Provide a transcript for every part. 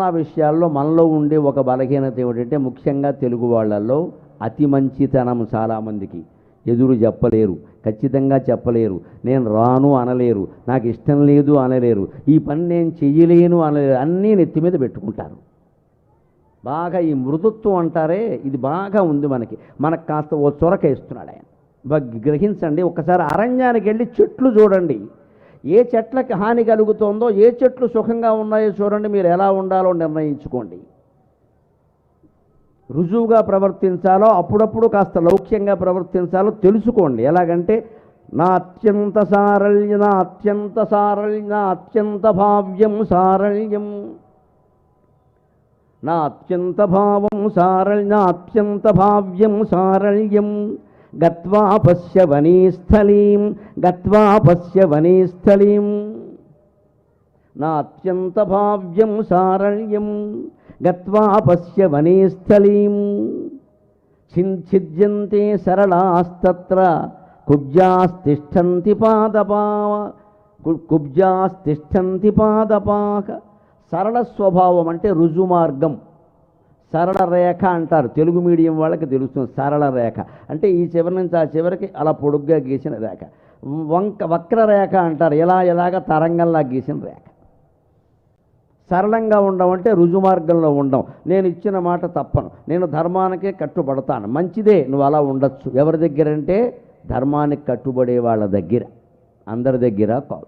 చాలా విషయాల్లో మనలో ఉండే ఒక బలహీనత ఏమిటంటే ముఖ్యంగా తెలుగు వాళ్ళల్లో అతి మంచితనం చాలామందికి. ఎదురు చెప్పలేరు ఖచ్చితంగా చెప్పలేరు. నేను రాను అనలేరు నాకు ఇష్టం లేదు అనలేరు. ఈ పని నేను చెయ్యలేను అనలేరు. అన్నీ నెత్తి మీద పెట్టుకుంటారు. బాగా ఈ మృదుత్వం అంటారే ఇది బాగా ఉంది మనకి. మనకు కాస్త ఓ చొరక ఇస్తున్నాడు ఆయన గ్రహించండి ఒకసారి అరణ్యానికి వెళ్ళి చెట్లు చూడండి. ఏ చెట్లకి హాని కలుగుతోందో ఏ చెట్లు సుఖంగా ఉన్నాయో చూడండి మీరు ఎలా ఉండాలో నిర్ణయించుకోండి. రుజువుగా ప్రవర్తించాలో అప్పుడప్పుడు కాస్త లౌక్యంగా ప్రవర్తించాలో తెలుసుకోండి. ఎలాగంటే నా అత్యంత సారళ్య నా అత్యంత సారళ్య నా అత్యంత భావ్యం సారళ్యం నా అత్యంత భావం సారళ్ నా అత్యంత భావ్యం సారళ్యం గత్వా పశ్య వనీస్థలీం గత్వా పశ్య వనీస్థలీం. నా అత్యంత భావ్యం సారణ్యం గత్వా పశ్య వనీస్థలీం. ఛింఛిద్యంతే సరళాస్తత్ర కుబ్జాస్తిష్టంతి పాదపావ కుబ్జాస్తిష్టంతి పాదపాక. సరళ స్వభావం అంటే రుజు మార్గం సరళ రేఖ అంటారు. తెలుగు మీడియం వాళ్ళకి తెలుస్తుంది సరళ రేఖ. అంటే ఈ చివరి నుంచి ఆ చివరికి అలా పొడుగ్గా గీసిన రేఖ. వంక వక్ర రేఖ అంటారు. ఇలా ఇలాగ తరంగంలా గీసిన రేఖ. సరళంగా ఉండమంటే రుజుమార్గంలో ఉండం నేను ఇచ్చిన మాట తప్పను. నేను ధర్మానికే కట్టుబడతాను. మంచిదే నువ్వు అలా ఉండొచ్చు. ఎవరి దగ్గర అంటే ధర్మానికి కట్టుబడే వాళ్ళ దగ్గర. అందరి దగ్గర కాదు.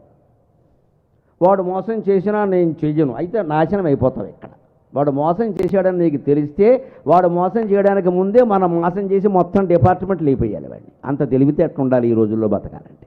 వాడు మోసం చేసినా నేను చెయ్యను. అయితే నాశనం అయిపోతావు ఇక్కడ. వాడు మోసం చేశాడని నీకు తెలిస్తే వాడు మోసం చేయడానికి ముందే మనం మోసం చేసి మొత్తం డిపార్ట్మెంట్ లేపేయాలి వాడిని. అంత తెలివితే ఎట్లా ఉండాలి ఈ రోజుల్లో బతకాలంటే?